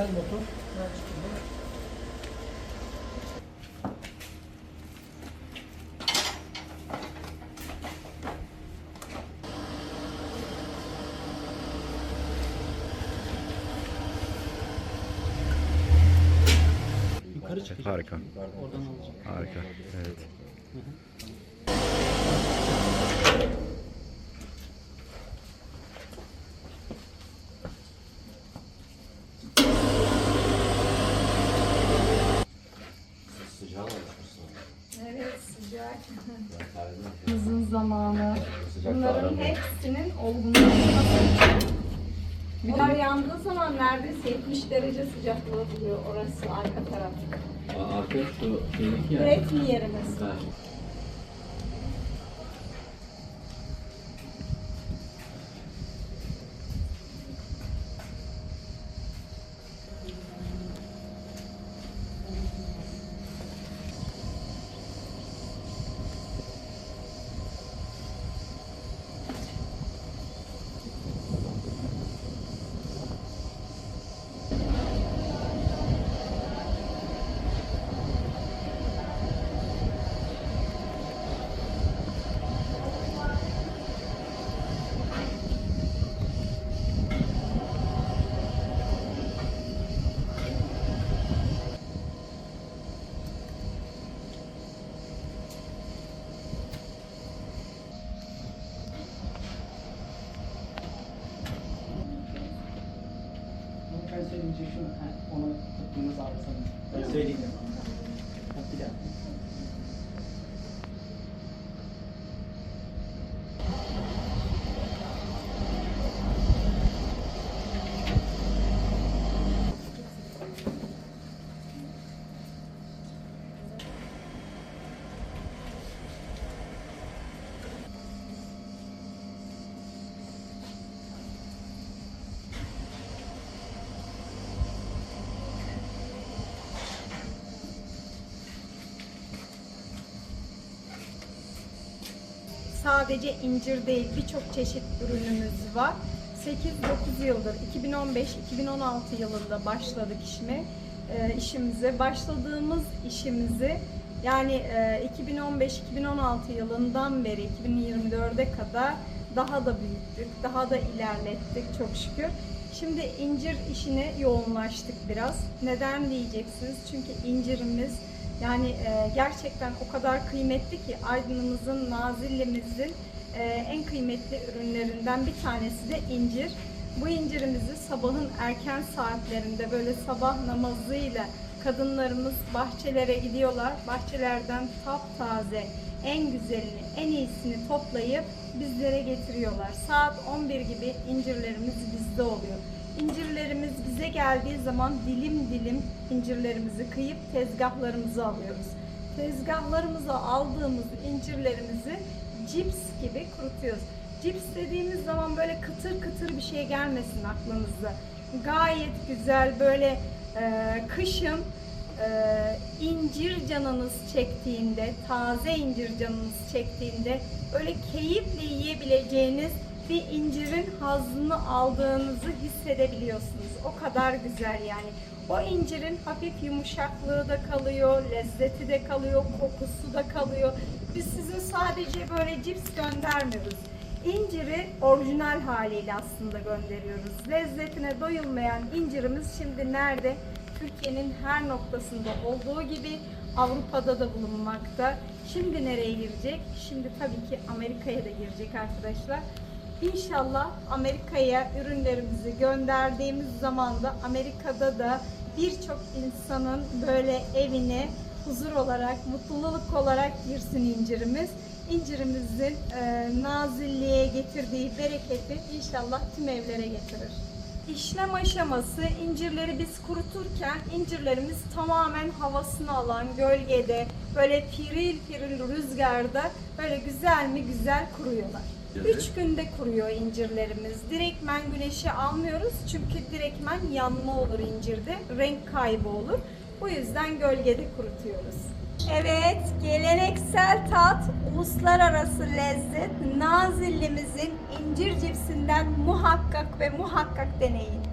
Dizel motor Belçika'da. Yukarı çıkacak. Harika. Oradan alacak. Harika. Evet. Sıcağı almışsın. Evet Uzun zamanı. Bunların hepsinin olgunlaşması. Bunlar yandığı zaman neredeyse 70 derece sıcaklığı buluyor orası arka taraf. Arka şu şeydeki yer. Üretmi yerimiz. presentation on a particular person. That's very different. Sadece incir değil birçok çeşit ürünümüz var. 8-9 yıldır 2015-2016 yılında başladık işime, e, işimize. Başladığımız işimizi yani e, 2015-2016 yılından beri 2024'e kadar daha da büyüttük, daha da ilerlettik çok şükür. Şimdi incir işine yoğunlaştık biraz. Neden diyeceksiniz? Çünkü incirimiz yani e, gerçekten o kadar kıymetli ki Aydın'ımızın, Nazilli'mizin e, en kıymetli ürünlerinden bir tanesi de incir. Bu incirimizi sabahın erken saatlerinde böyle sabah namazıyla kadınlarımız bahçelere gidiyorlar. Bahçelerden taptaze, en güzelini, en iyisini toplayıp bizlere getiriyorlar. Saat 11 gibi incirlerimiz bizde oluyor. İncirlerimiz bize geldiği zaman dilim dilim incirlerimizi kıyıp tezgahlarımıza alıyoruz. Tezgahlarımıza aldığımız incirlerimizi cips gibi kurutuyoruz. Cips dediğimiz zaman böyle kıtır kıtır bir şey gelmesin aklınıza. Gayet güzel böyle e, kışın e, incir canınız çektiğinde, taze incir canınız çektiğinde böyle keyifle yiyebileceğiniz bir incirin hazzını aldığınızı hissedebiliyorsunuz. O kadar güzel yani. O incirin hafif yumuşaklığı da kalıyor, lezzeti de kalıyor, kokusu da kalıyor. Biz size sadece böyle cips göndermiyoruz. İnciri orijinal haliyle aslında gönderiyoruz. Lezzetine doyulmayan incirimiz şimdi nerede? Türkiye'nin her noktasında olduğu gibi Avrupa'da da bulunmakta. Şimdi nereye girecek? Şimdi tabii ki Amerika'ya da girecek arkadaşlar. İnşallah Amerika'ya ürünlerimizi gönderdiğimiz zaman da Amerika'da da birçok insanın böyle evine huzur olarak, mutluluk olarak girsin incirimiz. İncirimizin e, nazilliğe getirdiği bereketi inşallah tüm evlere getirir. İşlem aşaması incirleri biz kuruturken incirlerimiz tamamen havasını alan gölgede böyle piril piril rüzgarda böyle güzel mi güzel kuruyorlar. Evet. 3 günde kuruyor incirlerimiz. Direktmen güneşe almıyoruz çünkü direktmen yanma olur incirde. Renk kaybı olur. Bu yüzden gölgede kurutuyoruz. Evet, geleneksel tat, uluslararası lezzet, Nazillimizin incir cipsinden muhakkak ve muhakkak deneyin.